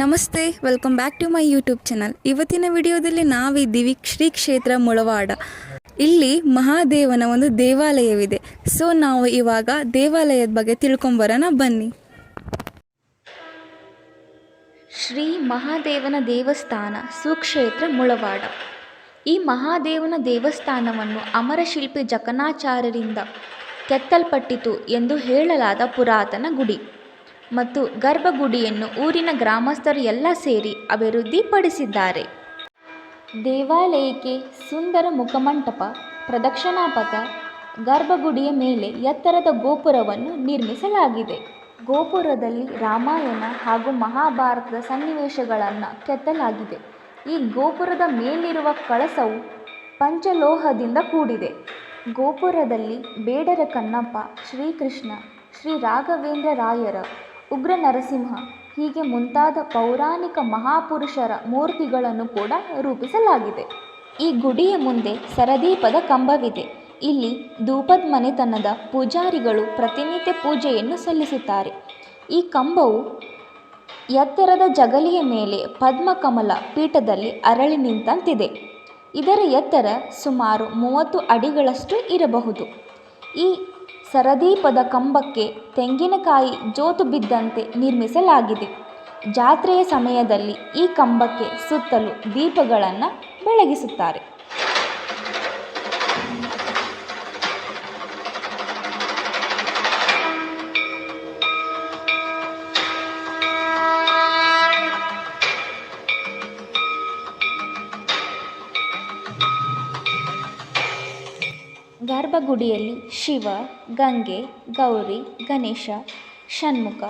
ನಮಸ್ತೆ welcome back to my YouTube channel ಇವತ್ತಿನ ವಿಡಿಯೋದಲ್ಲಿ ನಾವಿದ್ದೀವಿ ಶ್ರೀ ಕ್ಷೇತ್ರ ಮುಳವಾಡ. ಇಲ್ಲಿ ಮಹಾದೇವನ ಒಂದು ದೇವಾಲಯವಿದೆ. ಸೊ ನಾವು ಇವಾಗ ದೇವಾಲಯದ ಬಗ್ಗೆ ತಿಳ್ಕೊಂಬರೋಣ, ಬನ್ನಿ. ಶ್ರೀ ಮಹಾದೇವನ ದೇವಸ್ಥಾನ, ಸುಕ್ಷೇತ್ರ ಮುಳವಾಡ. ಈ ಮಹಾದೇವನ ದೇವಸ್ಥಾನವನ್ನು ಅಮರಶಿಲ್ಪಿ ಜಕನಾಚಾರ್ಯರಿಂದ ಕೆತ್ತಲ್ಪಟ್ಟಿತು ಎಂದು ಹೇಳಲಾದ ಪುರಾತನ ಗುಡಿ. ಮತ್ತು ಗರ್ಭಗುಡಿಯನ್ನು ಊರಿನ ಗ್ರಾಮಸ್ಥರು ಎಲ್ಲ ಸೇರಿ ಅಭಿವೃದ್ಧಿಪಡಿಸಿದ್ದಾರೆ. ದೇವಾಲಯಕ್ಕೆ ಸುಂದರ ಮುಖಮಂಟಪ, ಪ್ರದಕ್ಷಿಣಾಪಥ, ಗರ್ಭಗುಡಿಯ ಮೇಲೆ ಎತ್ತರದ ಗೋಪುರವನ್ನು ನಿರ್ಮಿಸಲಾಗಿದೆ. ಗೋಪುರದಲ್ಲಿ ರಾಮಾಯಣ ಹಾಗೂ ಮಹಾಭಾರತದ ಸನ್ನಿವೇಶಗಳನ್ನು ಕೆತ್ತಲಾಗಿದೆ. ಈ ಗೋಪುರದ ಮೇಲಿರುವ ಕಳಸವು ಪಂಚಲೋಹದಿಂದ ಕೂಡಿದೆ. ಗೋಪುರದಲ್ಲಿ ಬೇಡರ ಕಣ್ಣಪ್ಪ ಶ್ರೀಕೃಷ್ಣ, ಶ್ರೀ ರಾಘವೇಂದ್ರ ರಾಯರ ಉಗ್ರ ನರಸಿಂಹ. ಹೀಗೆ ಮುಂತಾದ ಪೌರಾಣಿಕ ಮಹಾಪುರುಷರ ಮೂರ್ತಿಗಳನ್ನು ಕೂಡ ರೂಪಿಸಲಾಗಿದೆ. ಈ ಗುಡಿಯ ಮುಂದೆ ಸರದೀಪದ ಕಂಬವಿದೆ. ಇಲ್ಲಿ ಧೂಪದ ಮನೆತನದ ಪೂಜಾರಿಗಳು ಪ್ರತಿನಿತ್ಯ ಪೂಜೆಯನ್ನು ಸಲ್ಲಿಸುತ್ತಾರೆ. ಈ ಕಂಬವು ಎತ್ತರದ ಜಗಲಿಯ ಮೇಲೆ ಪದ್ಮಕಮಲ ಪೀಠದಲ್ಲಿ ಅರಳಿ ನಿಂತಂತಿದೆ. ಇದರ ಎತ್ತರ ಸುಮಾರು ಮೂವತ್ತು ಅಡಿಗಳಷ್ಟು ಇರಬಹುದು. ಈ ಸರದೀಪದ ಕಂಬಕ್ಕೆ ತೆಂಗಿನಕಾಯಿ ಜೋತು ಬಿದ್ದಂತೆ ನಿರ್ಮಿಸಲಾಗಿದೆ. ಜಾತ್ರೆಯ ಸಮಯದಲ್ಲಿ ಈ ಕಂಬಕ್ಕೆ ಸುತ್ತಲೂ ದೀಪಗಳನ್ನು ಬೆಳಗಿಸುತ್ತಾರೆ. ಗರ್ಭಗುಡಿಯಲ್ಲಿ ಶಿವ, ಗಂಗೆ, ಗೌರಿ, ಗಣೇಶ, ಷಣ್ಮುಖ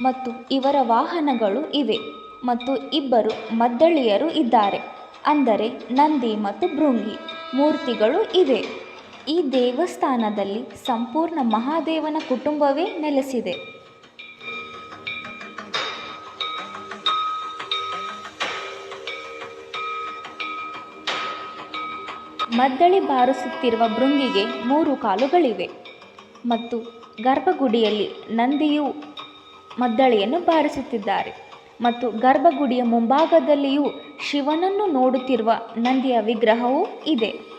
ಮತ್ತು ಇವರ ವಾಹನಗಳು ಇವೆ ಮತ್ತು ಇಬ್ಬರು ಮದ್ದಳೆಯರು ಇದ್ದಾರೆ. ಅಂದರೆ ನಂದಿ ಮತ್ತು ಭೃಂಗಿ ಮೂರ್ತಿಗಳು ಇವೆ. ಈ ದೇವಸ್ಥಾನದಲ್ಲಿ ಸಂಪೂರ್ಣ ಮಹಾದೇವನ ಕುಟುಂಬವೇ ನೆಲೆಸಿದೆ. ಮದ್ದಳೆ ಬಾರಿಸುತ್ತಿರುವ ಭೃಂಗಿಗೆ ಮೂರು ಕಾಲುಗಳಿವೆ ಮತ್ತು ಗರ್ಭಗುಡಿಯಲ್ಲಿ ನಂದಿಯು ಮದ್ದಳೆಯನ್ನು ಬಾರಿಸುತ್ತಿದ್ದಾರೆ. ಮತ್ತು ಗರ್ಭಗುಡಿಯ ಮುಂಭಾಗದಲ್ಲಿಯೂ ಶಿವನನ್ನು ನೋಡುತ್ತಿರುವ ನಂದಿಯ ವಿಗ್ರಹವೂ ಇದೆ.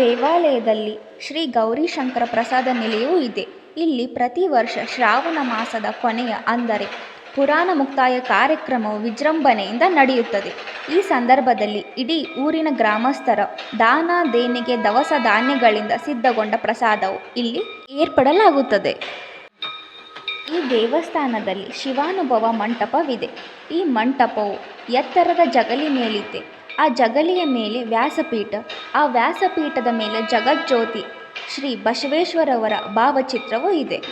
ದೇವಾಲಯದಲ್ಲಿ ಶ್ರೀ ಗೌರಿಶಂಕರ ಪ್ರಸಾದ ನಿಲಯವೂ ಇದೆ. ಇಲ್ಲಿ ಪ್ರತಿ ವರ್ಷ ಶ್ರಾವಣ ಮಾಸದ ಕೊನೆಯ ಅಂದರೆ ಪುರಾಣ ಮುಕ್ತಾಯ ಕಾರ್ಯಕ್ರಮವು ವಿಜೃಂಭಣೆಯಿಂದ ನಡೆಯುತ್ತದೆ. ಈ ಸಂದರ್ಭದಲ್ಲಿ ಇಡೀ ಊರಿನ ಗ್ರಾಮಸ್ಥರ ದಾನ, ದೇಣಿಗೆ, ದವಸ ಧಾನ್ಯಗಳಿಂದ ಸಿದ್ಧಗೊಂಡ ಪ್ರಸಾದವು ಇಲ್ಲಿ ಏರ್ಪಡಲಾಗುತ್ತದೆ. ಈ ದೇವಸ್ಥಾನದಲ್ಲಿ ಶಿವಾನುಭವ ಮಂಟಪವಿದೆ. ಈ ಮಂಟಪವು ಎತ್ತರದ ಜಗಲಿ ಮೇಲಿದೆ ಆ ಜಗಲಿಯ ಮೇಲೆ ವ್ಯಾಸಪೀಠ, ಆ ವ್ಯಾಸಪೀಠದ ಮೇಲೆ ಜಗಜ್ಯೋತಿ, ಶ್ರೀ ಬಸವೇಶ್ವರವರ ಭಾವಚಿತ್ರವೂ ಇದೆ.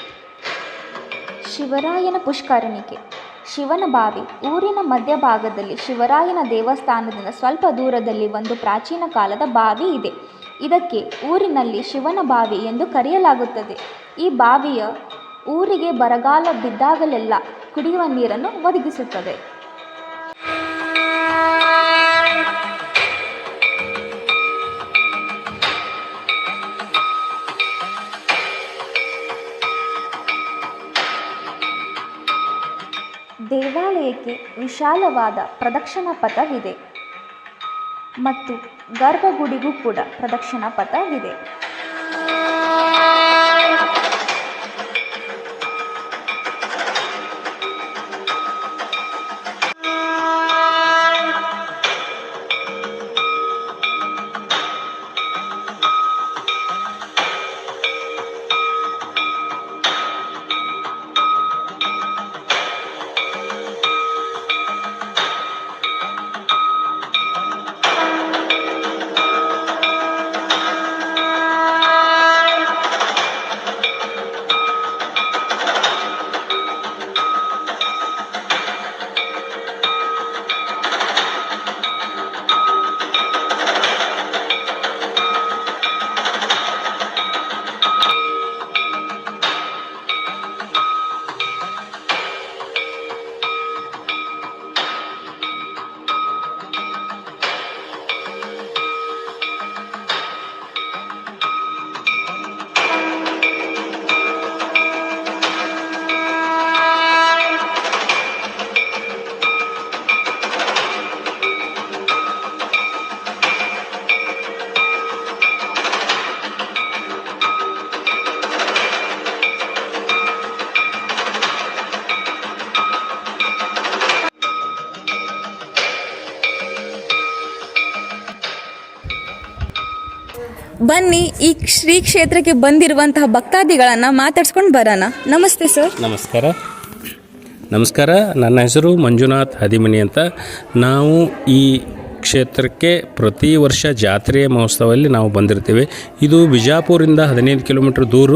ಶಿವರಾಯನ ಪುಷ್ಕರಣಿಕೆ, ಶಿವನ ಬಾವಿ, ಊರಿನ ಮಧ್ಯಭಾಗದಲ್ಲಿ ಶಿವರಾಯನ ದೇವಸ್ಥಾನದಿಂದ ಸ್ವಲ್ಪ ದೂರದಲ್ಲಿ ಒಂದು ಪ್ರಾಚೀನ ಕಾಲದ ಬಾವಿ ಇದೆ. ಇದಕ್ಕೆ ಊರಿನಲ್ಲಿ ಶಿವನ ಬಾವಿ ಎಂದು ಕರೆಯಲಾಗುತ್ತದೆ. ಈ ಬಾವಿಯ ಊರಿಗೆ ಬರಗಾಲ ಬಿದ್ದಾಗಲೆಲ್ಲ ಕುಡಿಯುವ ನೀರನ್ನು ಒದಗಿಸುತ್ತದೆ. ದೇವಾಲಯಕ್ಕೆ ವಿಶಾಲವಾದ ಪ್ರದಕ್ಷಿಣಾ ಪಥವಿದೆ ಮತ್ತು ಗರ್ಭಗುಡಿಗೂ ಕೂಡ ಪ್ರದಕ್ಷಿಣಾ ಪಥವಿದೆ. ಬನ್ನಿ ಈ ಶ್ರೀ ಕ್ಷೇತ್ರಕ್ಕೆ ಬಂದಿರುವಂತಹ ಭಕ್ತಾದಿಗಳನ್ನ ಮಾತಾಡ್ಸ್ಕೊಂಡು ಬರೋಣ. ನಮಸ್ತೆ ಸರ್. ನಮಸ್ಕಾರ. ನಮಸ್ಕಾರ. ನನ್ನ ಹೆಸರು ಮಂಜುನಾಥ್ ಹದಿಮನಿ ಅಂತ. ನಾವು ಈ ಕ್ಷೇತ್ರಕ್ಕೆ ಪ್ರತಿ ವರ್ಷ ಜಾತ್ರೆಯ ಮಹೋತ್ಸವದಲ್ಲಿ ನಾವು ಬಂದಿರ್ತೀವಿ. ಇದು ಬಿಜಾಪುರಿಂದ ಹದಿನೈದು ಕಿಲೋಮೀಟ್ರ್ ದೂರ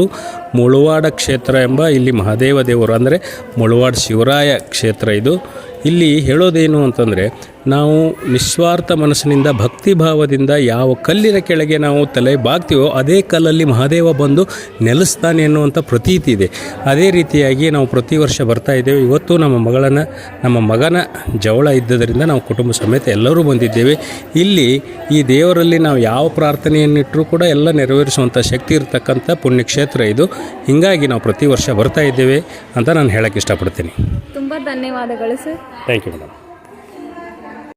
ಮುಳುವಾಡ ಕ್ಷೇತ್ರ ಎಂಬ ಇಲ್ಲಿ ಮಹಾದೇವ ದೇವರು ಅಂದರೆ ಮುಳುವಾಡ ಶಿವರಾಯ ಕ್ಷೇತ್ರ ಇದು. ಇಲ್ಲಿ ಹೇಳೋದೇನು ಅಂತಂದರೆ ನಾವು ನಿಸ್ವಾರ್ಥ ಮನಸ್ಸಿನಿಂದ ಭಕ್ತಿ ಭಾವದಿಂದ ಯಾವ ಕಲ್ಲಿನ ಕೆಳಗೆ ನಾವು ತಲೆ ಬಾಗ್ತೀವೋ ಅದೇ ಕಲ್ಲಲ್ಲಿ ಮಹಾದೇವ ಬಂದು ನೆಲೆಸ್ತಾನೆ ಅನ್ನುವಂಥ ಪ್ರತೀತಿ ಇದೆ. ಅದೇ ರೀತಿಯಾಗಿ ನಾವು ಪ್ರತಿ ವರ್ಷ ಬರ್ತಾ ಇದ್ದೇವೆ. ಇವತ್ತು ನಮ್ಮ ಮಗಳನ್ನು ನಮ್ಮ ಮಗನ ಜವಳ ಇದ್ದದರಿಂದ ನಾವು ಕುಟುಂಬ ಸಮೇತ ಎಲ್ಲರೂ ಬಂದಿದ್ದೇವೆ. ಇಲ್ಲಿ ಈ ದೇವರಲ್ಲಿ ನಾವು ಯಾವ ಪ್ರಾರ್ಥನೆಯನ್ನಿಟ್ಟರೂ ಕೂಡ ಎಲ್ಲ ನೆರವೇರಿಸುವಂಥ ಶಕ್ತಿ ಇರತಕ್ಕಂಥ ಪುಣ್ಯಕ್ಷೇತ್ರ ಇದು. ಹೀಗಾಗಿ ನಾವು ಪ್ರತಿ ವರ್ಷ ಬರ್ತಾ ಇದ್ದೇವೆ ಅಂತ ನಾನು ಹೇಳೋಕ್ಕೆ ಇಷ್ಟಪಡ್ತೀನಿ. ತುಂಬ ಧನ್ಯವಾದಗಳು ಸರ್. ಥ್ಯಾಂಕ್ ಯು ಮೇಡಮ್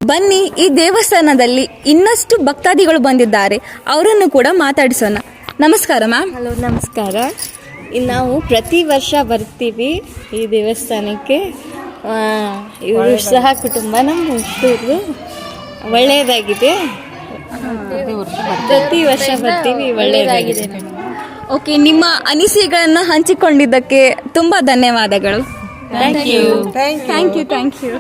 ಬನ್ನಿ ಈ ದೇವಸ್ಥಾನದಲ್ಲಿ ಇನ್ನಷ್ಟು ಭಕ್ತಾದಿಗಳು ಬಂದಿದ್ದಾರೆ ಅವರನ್ನು ಕೂಡ ಮಾತಾಡಿಸೋಣ. ನಮಸ್ಕಾರ ಮ್ಯಾಮ್. ಹಲೋ ನಮಸ್ಕಾರ. ನಾವು ಪ್ರತಿ ವರ್ಷ ಬರ್ತೀವಿ ಈ ದೇವಸ್ಥಾನಕ್ಕೆ. ಇವರು ಸಹ ಕುಟುಂಬ ನಮ್ಮ ಹುಟ್ಟೂರು. ಒಳ್ಳೆಯದಾಗಿದೆ. ಪ್ರತಿ ವರ್ಷ ಬರ್ತೀವಿ ಒಳ್ಳೆಯದಾಗಿದೆ. ಓಕೆ ನಿಮ್ಮ ಅನಿಸಿಕೆಗಳನ್ನು ಹಂಚಿಕೊಂಡಿದ್ದಕ್ಕೆ ತುಂಬ ಧನ್ಯವಾದಗಳು. Thank you thank you thank you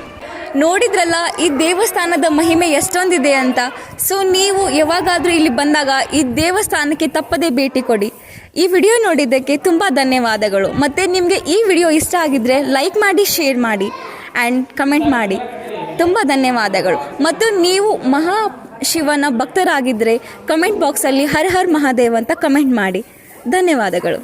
ನೋಡಿದ್ರಲ್ಲ, ಈ ದೇವಸ್ಥಾನದ ಮಹಿಮೆ ಎಷ್ಟೊಂದಿದೆ ಅಂತ. ಸೊ ನೀವು ಯಾವಾಗಾದರೂ ಇಲ್ಲಿ ಬಂದಾಗ ಈ ದೇವಸ್ಥಾನಕ್ಕೆ ತಪ್ಪದೇ ಭೇಟಿ ಕೊಡಿ. ಈ ವಿಡಿಯೋ ನೋಡಿದ್ದಕ್ಕೆ ತುಂಬ ಧನ್ಯವಾದಗಳು. ಮತ್ತು ನಿಮಗೆ ಈ ವಿಡಿಯೋ ಇಷ್ಟ ಆಗಿದ್ದರೆ ಲೈಕ್ ಮಾಡಿ ಶೇರ್ ಮಾಡಿ ಆ್ಯಂಡ್ ಕಮೆಂಟ್ ಮಾಡಿ. ತುಂಬ ಧನ್ಯವಾದಗಳು. ಮತ್ತು ನೀವು ಮಹಾ ಶಿವನ ಭಕ್ತರಾಗಿದ್ದರೆ ಕಮೆಂಟ್ ಬಾಕ್ಸಲ್ಲಿ ಹರ್ ಹರ್ ಮಹಾದೇವ್ ಅಂತ ಕಮೆಂಟ್ ಮಾಡಿ. ಧನ್ಯವಾದಗಳು.